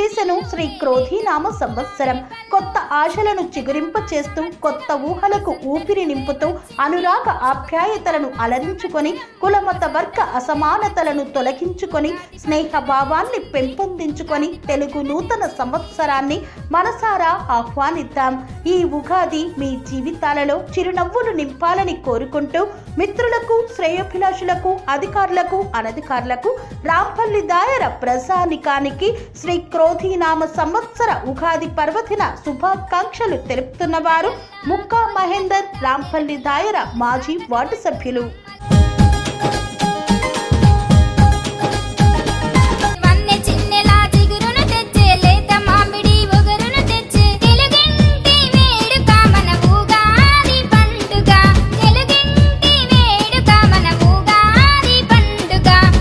చేసెను శ్రీ క్రోధీనామ సంవత్సరం. కొత్త ఆశలను చిగురింప చేస్తూ కొత్త ఊహలకు ఊపిరి నింపుతూ అనురాగ ఆప్యాయతలను అలరించుకొని కులమత వర్గ అసమానతలను తొలగించుకొని స్నేహ భావాన్ని పెంపొందించుకొని తెలుగు నూతన సంవత్సరాన్ని మనసారా ఆహ్వానిద్దాం. ఈ ఉగాది మీ జీవితాలలో చిరునవ్వులు నింపాలని కోరుకుంటూ మిత్రులకు శ్రేయోభిలాషులకు అధికారులకు అనధికారులకు రాంపల్లి దాయర ప్రజానికానికి శ్రీ క్రోధీనామ సంవత్సర ఉగాది పర్వదిన శుభాకాంక్షలు తెలుపుతున్నవారు ముక్కా మహేందర్ రాంపల్లి దాయర మాజీ వార్డు సభ్యులు.